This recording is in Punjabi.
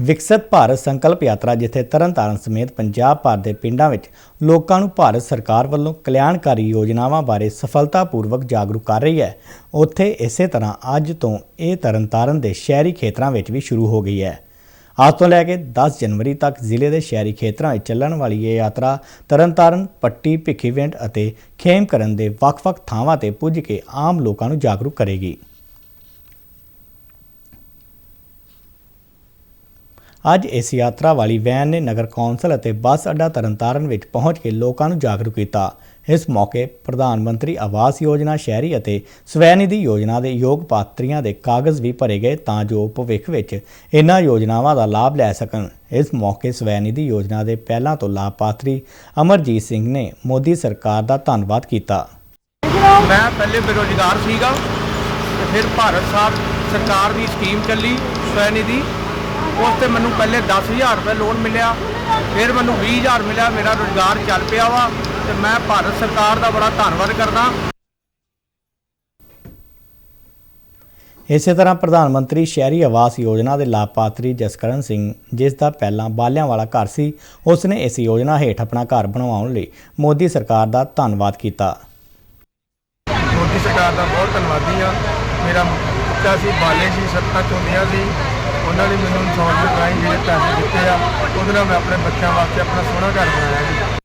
ਵਿਕਸਿਤ ਭਾਰਤ ਸੰਕਲਪ ਯਾਤਰਾ, ਜਿੱਥੇ ਤਰਨਤਾਰਨ ਸਮੇਤ ਪੰਜਾਬ ਭਰ ਦੇ ਪਿੰਡਾਂ ਵਿੱਚ ਲੋਕਾਂ ਨੂੰ ਭਾਰਤ ਸਰਕਾਰ ਵੱਲੋਂ ਕਲਿਆਣਕਾਰੀ ਯੋਜਨਾਵਾਂ ਬਾਰੇ ਸਫਲਤਾਪੂਰਵਕ ਜਾਗਰੂਕ ਕਰ ਰਹੀ ਹੈ। ਉੱਥੇ ਇਸੇ ਤਰ੍ਹਾਂ ਅੱਜ ਤੋਂ ਇਹ ਤਰਨਤਾਰਨ ਦੇ ਸ਼ਹਿਰੀ ਖੇਤਰਾਂ ਵਿੱਚ ਵੀ ਸ਼ੁਰੂ ਹੋ ਗਈ ਹੈ। ਅੱਜ ਤੋਂ ਲੈ ਕੇ 10 ਜਨਵਰੀ ਤੱਕ ਜ਼ਿਲ੍ਹੇ ਦੇ ਸ਼ਹਿਰੀ ਖੇਤਰਾਂ ਵਿੱਚ ਚੱਲਣ ਵਾਲੀ ਇਹ ਯਾਤਰਾ ਤਰਨਤਾਰਨ, ਪੱਟੀ, ਭਿੱਖੀਵਿੰਡ ਅਤੇ ਖੇਮਕਰਨ ਦੇ ਵੱਖ-ਵੱਖ ਥਾਵਾਂ ਤੇ ਪੁੱਜ ਕੇ ਆਮ ਲੋਕਾਂ ਨੂੰ ਜਾਗਰੂਕ ਕਰੇਗੀ। ਅੱਜ ਇਸ ਯਾਤਰਾ ਵਾਲੀ ਵੈਨ ਨੇ ਨਗਰ ਕੌਂਸਲ ਅਤੇ ਬੱਸ ਅੱਡਾ ਤਰਨਤਾਰਨ ਵਿੱਚ ਪਹੁੰਚ ਕੇ ਲੋਕਾਂ ਨੂੰ ਜਾਗਰੂਕ ਕੀਤਾ। ਇਸ ਮੌਕੇ ਪ੍ਰਧਾਨ ਮੰਤਰੀ ਆਵਾਸ ਯੋਜਨਾ ਸ਼ਹਿਰੀ ਅਤੇ ਸਵੈਨਿਧੀ ਯੋਜਨਾ ਦੇ ਯੋਗ ਪਾਤਰੀਆਂ ਦੇ ਕਾਗਜ਼ ਵੀ ਭਰੇ ਗਏ ਤਾਂ ਜੋ ਭਵਿੱਖ ਵਿੱਚ ਇਹਨਾਂ ਯੋਜਨਾਵਾਂ ਦਾ ਲਾਭ ਲੈ ਸਕਣ। ਇਸ ਮੌਕੇ ਸਵੈਨਿਧੀ ਯੋਜਨਾ ਦੇ ਪਹਿਲਾਂ ਤੋਂ ਲਾਭਪਾਤਰੀ ਅਮਰਜੀਤ ਸਿੰਘ ਨੇ ਮੋਦੀ ਸਰਕਾਰ ਦਾ ਧੰਨਵਾਦ ਕੀਤਾ। ਮੈਂ ਪਹਿਲੇ ਬੇਰੁਜ਼ਗਾਰ ਸੀਗਾ ਤੇ ਫਿਰ ਭਾਰਤ ਸਾਹਿਬ ਸਰਕਾਰ ਦੀ ਸਕੀਮ ਚੱਲੀ ਸਵੈਨਿਧੀ। ਉਸ ਤੇ ਮੈਨੂੰ ਪਹਿਲੇ 10000 ਰੁਪਏ ਲੋਨ ਮਿਲਿਆ ਫਿਰ ਮੈਨੂੰ 20000 ਮਿਲਿਆ ਮੇਰਾ ਰੁਜ਼ਗਾਰ ਚੱਲ ਪਿਆ ਵਾ ਤੇ ਮੈਂ ਭਾਰਤ ਸਰਕਾਰ ਦਾ ਬੜਾ ਧੰਨਵਾਦ ਕਰਦਾ। ਇਸੇ ਤਰ੍ਹਾਂ ਪ੍ਰਧਾਨ ਮੰਤਰੀ ਸ਼ਹਿਰੀ ਆਵਾਸ ਯੋਜਨਾ ਦੇ ਲਾਭਪਾਤਰੀ ਜਸਕਰਨ ਸਿੰਘ ਜਿਸ ਦਾ ਪਹਿਲਾਂ ਬਾਲਿਆਂ ਵਾਲਾ ਘਰ ਸੀ ਉਸ ਨੇ ਇਸ ਯੋਜਨਾ ਹੇਠ ਆਪਣਾ ਘਰ ਬਣਵਾਉਣ ਲਈ ਮੋਦੀ ਸਰਕਾਰ ਦਾ ਧੰਨਵਾਦ ਕੀਤਾ। ਮੋਦੀ ਸਰਕਾਰ ਦਾ ਬਹੁਤ ਧੰਨਵਾਦੀ ਆ। ਮੇਰਾ ਬੱਚਾ ਸੀ ਬਾਲੇ ਸੀ ਸੱਤਾਂ ਚੁੰਦੀਆਂ ਸੀ। ਉਹਨਾਂ ਨੇ ਮੈਨੂੰ ਇੰਸ਼ੋਰੈਂਸ ਰਾਹੀਂ ਜਿਹੜੇ ਪੈਸੇ ਦਿੱਤੇ ਆ, ਉਹਦੇ ਨਾਲ ਮੈਂ ਆਪਣੇ ਬੱਚਿਆਂ ਵਾਸਤੇ ਆਪਣਾ ਸੋਹਣਾ ਘਰ ਬਣਾਇਆ ਜੀ।